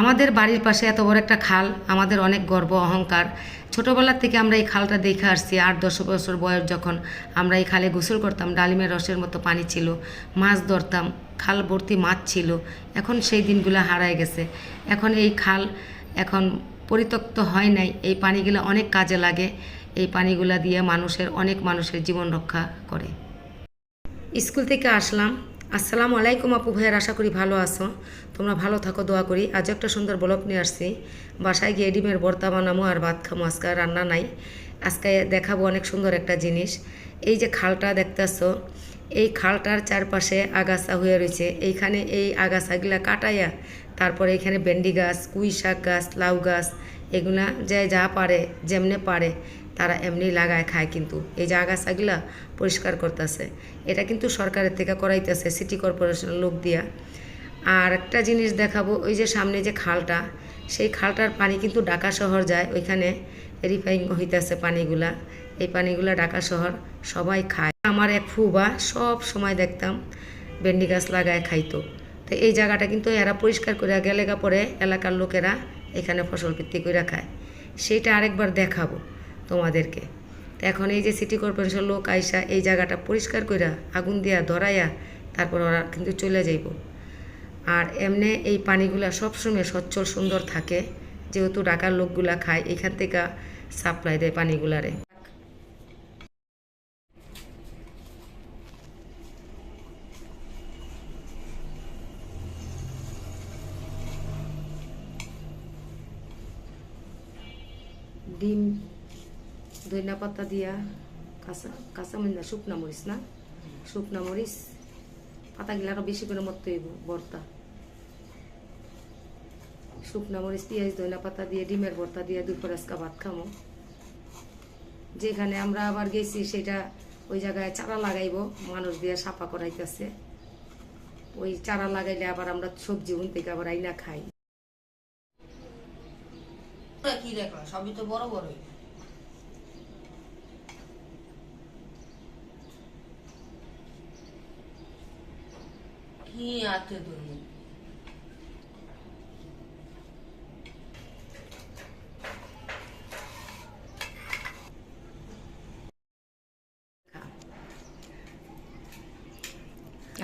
আমাদের বাড়ির পাশে এত বড় একটা খাল, আমাদের অনেক গর্ব, অহংকার। ছোটোবেলার থেকে আমরা এই খালটা দেখে আসছি, আট দশ বছর বয়স যখন আমরা এই খালে গোসল করতাম, ডালিমের রসের মতো পানি ছিল, মাছ ধরতাম, খাল ভর্তি মাছ ছিল, এখন সেই দিনগুলো হারায় গেছে। এখন এই খাল এখন পরিত্যক্ত হয় নাই, এই পানিগুলো অনেক কাজে লাগে, এই পানিগুলা দিয়ে মানুষের, অনেক মানুষের জীবন রক্ষা করে। স্কুল থেকে আসলাম আসসালামু আলাইকুম আপু ভাইয়ের, আশা করি ভালো আছো। তোমরা ভালো থাকো, দোয়া করি। আজ একটা সুন্দর ব্লগ নিয়ে আসছি। বাসায় গিয়ে ডিমের ভর্তা বানামো আর ভাত খামো, আজকে রান্না নাই। আজকে দেখাবো অনেক সুন্দর একটা জিনিস। এই যে খালটা দেখতেছো, এই খালটার চারপাশে আগাছা হয়ে রয়েছে। এইখানে এই আগাছাগুলা কাটাইয়া তারপরে এখানে ভেন্ডি গাছ কুই শাক গাছ, লাউ গাছ, এগুলা যে যা পারে, যেমনে পারে তারা এমনি লাগায় খায় কিন্তু। এই যে আগাছাগুলা পরিষ্কার করতেছে, এটা কিন্তু সরকারের থেকে করাইতেছে সিটি কর্পোরেশনের লোক দিয়া। আর একটা জিনিস দেখাবো, ওই যে সামনে যে খালটা, সেই খালটার পানি কিন্তু ঢাকা শহর যায়, ওইখানে রিফাইং হইতেছে পানিগুলা। এই পানিগুলা ঢাকা শহর সবাই খায়। আমার এক ফুবা সব সময় দেখতাম ভেন্ডি গাছ লাগায় খাইতো। তো এই জায়গাটা কিন্তু এরা পরিষ্কার করে গেলেগা পরে এলাকার লোকেরা এখানে ফসল ভিত্তি করে খায়। সেইটা আরেকবার দেখাবো। তোমাদেরকে। তো এখন এই যে সিটি কর্পোরেশন লোক আইসা এই জায়গাটা পরিষ্কার কইরা আগুন দিয়া ধরাইয়া তারপর ওরা কিন্তু চলে যাইব। আর এমনি এই পানিগুলা সবসময় সচ্ছল সুন্দর থাকে, যেহেতু ঢাকার লোকগুলা খায়, এখান থেকে সাপ্লাই দেয় পানিগুলারে। ডিম ধনিয়া পাতা দিয়া কাঁচা কাঁচা মরিচ, শুকনা মরিচ না? শুকনা মরিচ পাতাগুলো আরও বেশি করে মরতে হইব, ভর্তা। শুকনা মরিচ, পেঁয়াজ, ধনিয়া পাতা দিয়ে, ডিমের ভর্তা দিয়ে দুপুর আজকা ভাত খামো। যেখানে আমরা আবার গেছি, সেটা ওই জায়গায় চারা লাগাইবো, মানুষ দিয়ে সাফা করাইতেছে। ওই চারা লাগাইলে আবার আমরা সবজি উন থেকে আবার আইনা খাই। কি দেখলা সবই তো বড় বড়ই। আছে তোর মধ্যে?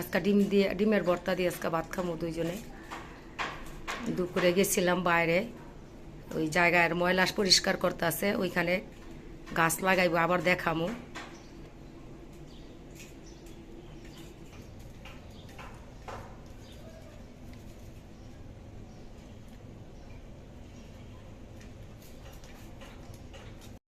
আজকে ডিম দিয়ে, ডিমের ভর্তা দিয়ে আজকে ভাত খামো দুইজনে দুপুরে গেছিলাম বাইরে, ওই জায়গার ময়লা পরিষ্কার করতে আছে, ওইখানে গাছ লাগাইবো, আবার দেখামো